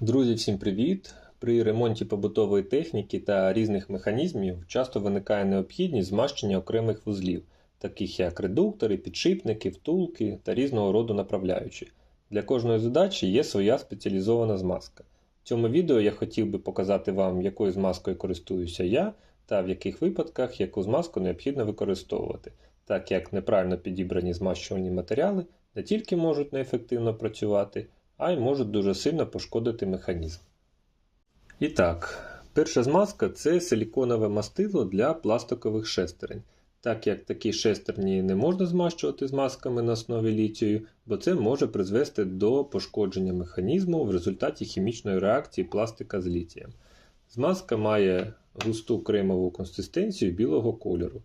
Друзі, всім привіт! При ремонті побутової техніки та різних механізмів часто виникає необхідність змащення окремих вузлів, таких як редуктори, підшипники, втулки та різного роду направляючі. Для кожної задачі є своя спеціалізована змазка. В цьому відео я хотів би показати вам, якою змазкою користуюся я та в яких випадках яку змазку необхідно використовувати, так як неправильно підібрані змащувальні матеріали не тільки можуть неефективно працювати, а й можуть дуже сильно пошкодити механізм. І так, перша змазка це силіконове мастило для пластикових шестерень. Так як такі шестерні не можна змащувати змазками на основі літію, бо це може призвести до пошкодження механізму в результаті хімічної реакції пластика з літієм. Змазка має густу кремову консистенцію білого кольору,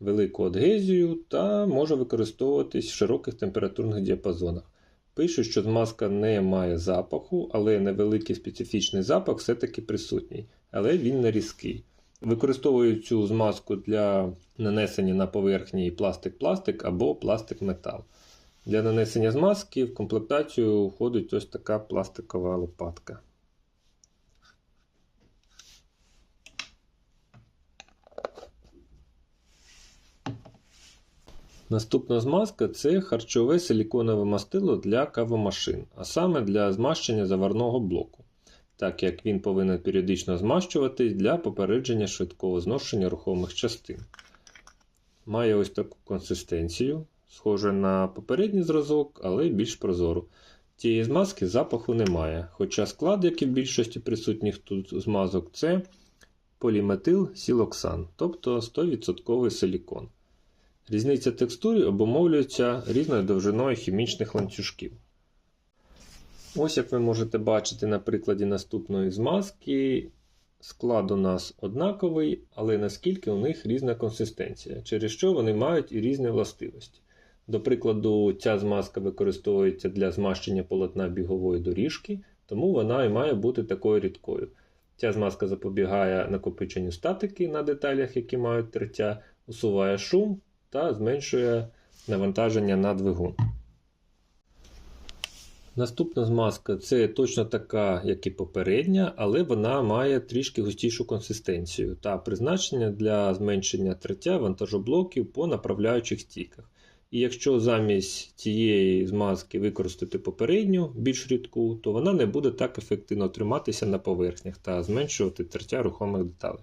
велику адгезію та може використовуватись в широких температурних діапазонах. Пишуть, що змазка не має запаху, але невеликий специфічний запах все-таки присутній, але він не різкий. Використовую цю змазку для нанесення на поверхні пластик-пластик або пластик-метал. Для нанесення змазки в комплектацію входить ось така пластикова лопатка. Наступна змазка це харчове силіконове мастило для кавомашин, а саме для змащення заварного блоку, так як він повинен періодично змащуватись для попередження швидкого зношення рухомих частин. Має ось таку консистенцію, схоже на попередній зразок, але більш прозору. Цієї змазки запаху немає, хоча склад, як і в більшості присутніх тут змазок, це поліметил сілоксан, тобто 100% силікон. Різниця текстури обумовлюється різною довжиною хімічних ланцюжків. Ось як ви можете бачити на прикладі наступної змазки, склад у нас однаковий, але наскільки у них різна консистенція, через що вони мають і різні властивості. До прикладу, ця змазка використовується для змащення полотна бігової доріжки, тому вона і має бути такою рідкою. Ця змазка запобігає накопиченню статики на деталях, які мають тертя, усуває шум та зменшує навантаження на двигун. Наступна змазка це точно така, як і попередня, але вона має трішки густішу консистенцію та призначення для зменшення тертя вантажоблоків по направляючих стійках. І якщо замість цієї змазки використати попередню, більш рідку, то вона не буде так ефективно триматися на поверхнях та зменшувати тертя рухомих деталей.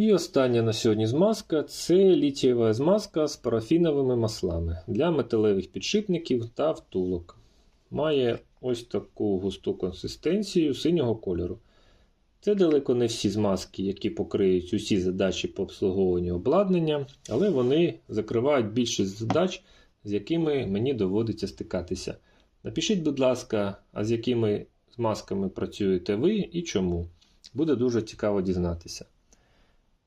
І остання на сьогодні змазка це літієва змазка з парафіновими маслами для металевих підшипників та втулок. Має ось таку густу консистенцію синього кольору. Це далеко не всі змазки, які покриють усі задачі по обслуговуванню обладнання, але вони закривають більшість задач, з якими мені доводиться стикатися. Напишіть, будь ласка, а з якими змазками працюєте ви і чому. Буде дуже цікаво дізнатися.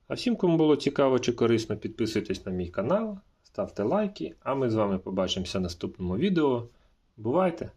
А всім, кому було цікаво чи корисно, підписуйтесь на мій канал, ставте лайки, а ми з вами побачимося в наступному відео. Бувайте!